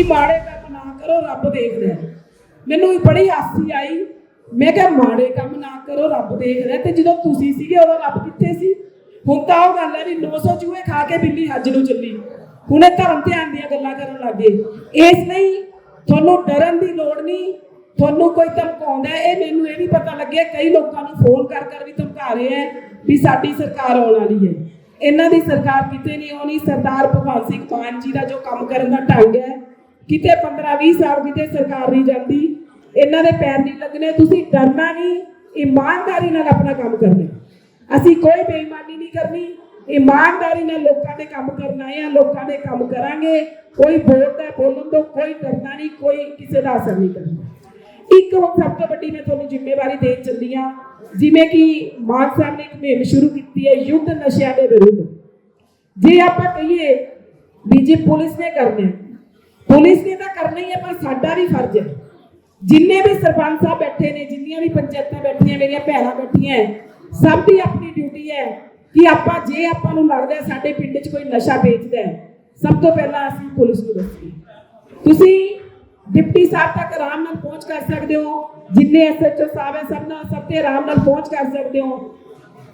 ਤੁਸੀਂ ਮਾੜੇ ਕੰਮ ਨਾ ਕਰੋ, ਰੱਬ ਦੇਖਦਾ ਮੈਨੂੰ ਬੜੀ ਹਾਸੀ ਆਈ। ਮੈਂ ਕਿਹਾ, ਮਾੜੇ ਕੰਮ ਨਾ ਕਰੋ, ਰੱਬ ਦੇਖਦਾ ਤੇ ਜਦੋਂ ਤੁਸੀਂ ਸੀਗੇ, ਉਦੋਂ ਰੱਬ ਕਿੱਥੇ ਸੀ? ਹੁਣ ਤਾਂ ਉਹ ਗੱਲ ਹੈ ਵੀ 900 ਚੂਹੇ ਖਾ ਕੇ ਬਿੱਲੀ ਹੱਜ ਨੂੰ ਚੱਲੀ। ਹੁਣੇ ਧਰਮ ਧਿਆਨ ਦੀਆਂ ਗੱਲਾਂ ਕਰਨ ਲੱਗੇ ਇਸ ਲਈ ਤੁਹਾਨੂੰ ਡਰਨ ਦੀ ਲੋੜ ਨਹੀਂ। ਤੁਹਾਨੂੰ ਕੋਈ ਧਮਕਾਉਂਦਾ ਇਹ ਮੈਨੂੰ ਇਹ ਵੀ ਪਤਾ ਲੱਗਿਆ, ਕਈ ਲੋਕਾਂ ਨੂੰ ਫੋਨ ਕਰ ਕਰ ਵੀ ਧਮਕਾ ਰਹੇ ਹੈ ਵੀ ਸਾਡੀ ਸਰਕਾਰ ਆਉਣ ਵਾਲੀ ਹੈ। ਇਹਨਾਂ ਦੀ ਸਰਕਾਰ ਕਿਤੇ ਨਹੀਂ ਆਉਣੀ। ਸਰਦਾਰ ਭਗਵੰਤ ਸਿੰਘ ਮਾਨ ਜੀ ਦਾ ਜੋ ਕੰਮ ਕਰਨ ਦਾ ਢੰਗ ਹੈ ਕਿਤੇ 15 20 ਸਾਲ ਕਿਤੇ ਸਰਕਾਰ ਨਹੀਂ ਜਾਂਦੀ, ਇਹਨਾਂ ਦੇ ਪੈਰ ਨਹੀਂ ਲੱਗਣੇ, ਤੁਸੀਂ ਡਰਨਾ ਨਹੀਂ, ਇਮਾਨਦਾਰੀ ਨਾਲ ਆਪਣਾ ਕੰਮ ਕਰਨਾ। ਅਸੀਂ ਕੋਈ ਬੇਈਮਾਨੀ ਨਹੀਂ ਕਰਨੀ, ਇਮਾਨਦਾਰੀ ਨਾਲ ਲੋਕਾਂ ਦੇ ਕੰਮ ਕਰਨਾ ਹੈ ਲੋਕਾਂ ਦੇ ਕੰਮ ਕਰਾਂਗੇ, ਕੋਈ ਬੋਲਦਾ ਬੋਲਣ ਤੋਂ ਕੋਈ ਡਰਨਾ ਨਹੀਂ, ਕੋਈ ਕਿਸੇ ਦਾ ਅਸਰ ਨਹੀਂ ਕਰਨਾ। ਇੱਕ ਹੁਣ ਸਭ ਤੋਂ ਵੱਡੀ ਮੈਂ ਤੁਹਾਨੂੰ ਜ਼ਿੰਮੇਵਾਰੀ ਦੇਣ ਚੱਲੀ ਹਾਂ, ਜਿਵੇਂ ਕਿ ਮਾਨ ਸਾਹਿਬ ਨੇ ਇੱਕ ਮੁਹਿੰਮ ਸ਼ੁਰੂ ਕੀਤੀ ਹੈ, ਯੁੱਧ ਨਸ਼ਿਆਂ ਦੇ ਵਿਰੁੱਧ। ਜੇ ਆਪਾਂ ਕਹੀਏ ਵੀ ਜੇ ਪੁਲਿਸ ਨੇ ਕਰਨਾ ਪੁਲਿਸ ਨੇ ਤਾਂ ਕਰਨਾ ਹੀ ਹੈ ਪਰ ਸਾਡਾ ਵੀ ਫਰਜ਼ ਹੈ ਜਿੰਨੇ ਵੀ ਸਰਪੰਚ ਸਾਹਿਬ ਬੈਠੇ ਨੇ ਜਿੰਨੀਆਂ ਵੀ ਪੰਚਾਇਤਾਂ ਬੈਠੀਆਂ ਮੇਰੀਆਂ ਭੈਣਾਂ ਬੈਠੀਆਂ ਹੈ, ਸਭ ਦੀ ਆਪਣੀ ਡਿਊਟੀ ਹੈ ਕਿ ਆਪਾਂ ਜੇ ਆਪਾਂ ਨੂੰ ਲੱਗਦਾ ਹੈ ਸਾਡੇ ਪਿੰਡ 'ਚ ਕੋਈ ਨਸ਼ਾ ਵੇਚਦਾ ਹੈ ਸਭ ਤੋਂ ਪਹਿਲਾਂ ਅਸੀਂ ਪੁਲਿਸ ਨੂੰ ਦੱਸੀਏ ਤੁਸੀਂ ਡਿਪਟੀ ਸਾਹਿਬ ਤੱਕ ਆਰਾਮ ਨਾਲ ਪਹੁੰਚ ਕਰ ਸਕਦੇ ਹੋ ਜਿੰਨੇ ਐਸਐਚਓ ਸਾਹਿਬ ਹੈ ਸਭ ਨਾਲ ਸਭ ਤੇ ਆਰਾਮ ਨਾਲ ਪਹੁੰਚ ਕਰ ਸਕਦੇ ਹੋ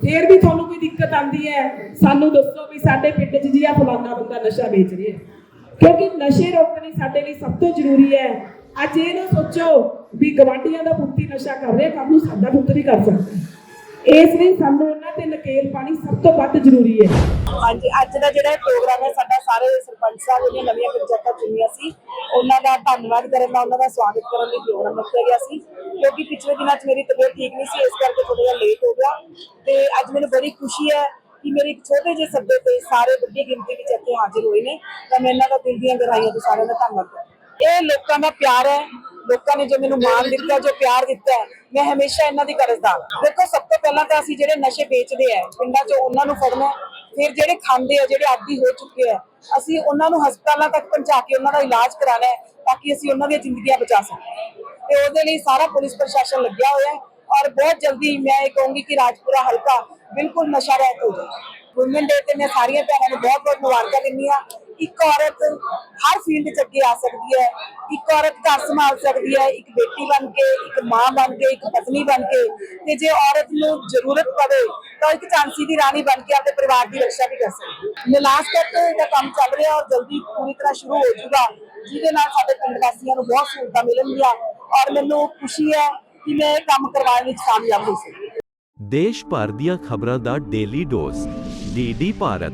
ਫੇਰ ਵੀ ਤੁਹਾਨੂੰ ਕੋਈ ਦਿੱਕਤ ਆਂਦੀ ਹੈ ਸਾਨੂੰ ਦੱਸੋ ਵੀ ਸਾਡੇ ਪਿੰਡ 'ਚ ਜੀ ਆ ਫਲਾਨਾ ਬੰਦਾ ਨਸ਼ਾ ਵੇਚ ਰਿਹਾ ਹੈ ਕਿਉਂਕਿ ਨਸ਼ੇ ਰੋਕਣੇ ਸਾਡੇ ਲਈ ਸਭ ਤੋਂ ਜ਼ਰੂਰੀ ਹੈ। ਅੱਜ ਇਹ ਨਾ ਸੋਚੋ ਵੀ ਗਵਾਂਢੀਆਂ ਦਾ ਪੁੱਤ ਹੀ ਨਸ਼ਾ ਕਰ ਰਿਹਾ ਕੱਲ ਨੂੰ ਸਾਡਾ ਪੁੱਤ ਵੀ ਕਰ ਸਕਦਾ ਇਸ ਲਈ ਸਾਨੂੰ ਉਹਨਾਂ ਤੇ ਨਕੇਲ ਪਾਣੀ ਸਭ ਤੋਂ ਵੱਧ ਜ਼ਰੂਰੀ ਹੈ। ਹਾਂਜੀ, ਅੱਜ ਦਾ ਜਿਹੜਾ ਪ੍ਰੋਗਰਾਮ ਹੈ, ਸਾਡਾ ਸਾਰੇ ਸਰਪੰਚ ਸਾਹਿਬ ਜਿਹੜੀਆਂ ਨਵੀਆਂ ਪੰਚਾਇਤਾਂ ਚੁਣੀਆਂ ਸੀ, ਉਹਨਾਂ ਦਾ ਧੰਨਵਾਦ ਕਰਨ ਦਾ, ਉਹਨਾਂ ਦਾ ਸਵਾਗਤ ਕਰਨ ਲਈ ਪ੍ਰੋਗਰਾਮ ਰੱਖਿਆ ਗਿਆ ਸੀ। ਕਿਉਂਕਿ ਪਿਛਲੇ ਦਿਨਾਂ 'ਚ ਮੇਰੀ ਤਬੀਅਤ ਠੀਕ ਨਹੀਂ ਸੀ, ਇਸ ਕਰਕੇ ਥੋੜਾ ਜਿਹਾ ਲੇਟ ਹੋ ਗਿਆ। ਤੇ ਅੱਜ ਮੈਨੂੰ ਬੜੀ ਖੁਸ਼ੀ ਹੈ ਕਿ ਮੇਰੇ ਇੱਕ ਛੋਟੇ ਜਿਹੇ ਸੱਦੇ ਤੇ ਸਾਰੇ ਵੱਡੀ ਗਿਣਤੀ ਵਿੱਚ ਇੱਥੇ ਹਾਜ਼ਰ ਹੋਏ ਨੇ, ਤਾਂ ਮੈਂ ਇਹਨਾਂ ਦਾ ਦਿਲ ਦੀਆਂ ਗਹਿਰਾਈਆਂ ਤੋਂ ਸਾਰਿਆਂ ਦਾ ਧੰਨਵਾਦ ਕਰਦਾ ਇਹ ਲੋਕਾਂ ਦਾ ਪਿਆਰ ਹੈ, ਲੋਕਾਂ ਨੇ ਜੋ ਮੈਨੂੰ ਮਾਣ ਦਿੱਤਾ, ਜੋ ਪਿਆਰ ਦਿੱਤਾ ਮੈਂ ਹਮੇਸ਼ਾ ਇਹਨਾਂ ਦੀ ਕਰਜ਼ਦਾਰ ਹਾਂ। ਦੇਖੋ, ਸਭ ਤੋਂ ਪਹਿਲਾਂ ਤਾਂ ਅਸੀਂ ਜਿਹੜੇ ਨਸ਼ੇ ਵੇਚਦੇ ਆ, ਪਿੰਡਾਂ 'ਚ ਉਹਨਾਂ ਨੂੰ ਫੜਨਾ ਫਿਰ ਜਿਹੜੇ ਖਾਂਦੇ ਆ, ਜਿਹੜੇ ਆਦੀ ਹੋ ਚੁੱਕੇ ਆ, ਅਸੀਂ ਉਹਨਾਂ ਨੂੰ ਹਸਪਤਾਲਾਂ ਤੱਕ ਪਹੁੰਚਾ ਕੇ ਉਹਨਾਂ ਦਾ ਇਲਾਜ ਕਰਾਣਾ ਹੈ, ਤਾਂ ਕਿ ਅਸੀਂ ਉਹਨਾਂ ਦੀਆਂ ਜ਼ਿੰਦਗੀਆਂ ਬਚਾ ਸਕੀਏ ਤੇ ਉਹਦੇ ਲਈ ਸਾਰਾ ਪੁਲਿਸ ਪ੍ਰਸ਼ਾਸਨ ਲੱਗਿਆ ਹੋਇਆ ਹੈ ਔਰ ਬਹੁਤ ਜਲਦੀ ਮੈਂ ਇਹ ਕਹੂੰਗੀ ਕਿ ਰਾਜਪੁਰਾ ਹਲਕਾ ਬਿਲਕੁਲ ਨਸ਼ਾ ਰਹਿਤ ਹੋ ਜਾਏ ਵੂਮਨ ਡੇ ਤੇ ਮੈਂ ਸਾਰੀਆਂ ਭੈਣਾਂ ਨੂੰ ਬਹੁਤ ਬਹੁਤ ਮੁਬਾਰਕਾਂ ਦਿੰਦੀ ਹਾਂ। ਇੱਕ ਔਰਤ ਹਰ ਫੀਲਡ 'ਚ ਅੱਗੇ ਆ ਸਕਦੀ ਹੈ, ਇੱਕ ਔਰਤ ਘਰ ਸੰਭਾਲ ਸਕਦੀ ਹੈ, ਇੱਕ ਬੇਟੀ ਬਣ ਕੇ, ਇੱਕ ਮਾਂ ਬਣ ਕੇ, ਇੱਕ ਪਤਨੀ ਬਣ ਕੇ। ਤੇ ਜੇ ਔਰਤ ਨੂੰ ਜ਼ਰੂਰਤ ਪਵੇ, ਤਾਂ ਇੱਕ ਝਾਂਸੀ ਦੀ ਰਾਣੀ ਬਣ ਕੇ ਆਪਣੇ ਪਰਿਵਾਰ ਦੀ ਰੱਖਿਆ ਵੀ ਕਰ ਸਕਦੀ ਹੈ। ਨਿਲਾਸ ਤੱਕ ਦਾ ਕੰਮ ਚੱਲ ਰਿਹਾ ਔਰ ਜਲਦੀ ਪੂਰੀ ਤਰ੍ਹਾਂ ਸ਼ੁਰੂ ਹੋ ਜਾਊਗਾ। ਜਿਹਦੇ ਨਾਲ ਸਾਡੇ ਪਿੰਡ ਵਾਸੀਆਂ ਨੂੰ ਬਹੁਤ ਸਹੂਲਤਾਂ ਮਿਲਣਗੀਆਂ ਔਰ ਮੈਨੂੰ ਖੁਸ਼ੀ ਹੈ ਕਿ ਮੈਂ ਇਹ ਕੰਮ ਕਰਵਾਉਣ ਵਿੱਚ ਕਾਮਯਾਬ ਹੋ ਸਕੀ ਦੇਸ਼ ਭਰ ਦੀਆਂ ਖਬਰਾਂ ਦਾ ਡੇਲੀ ਡੋਜ਼ ਡੀਡੀ ਭਾਰਤ।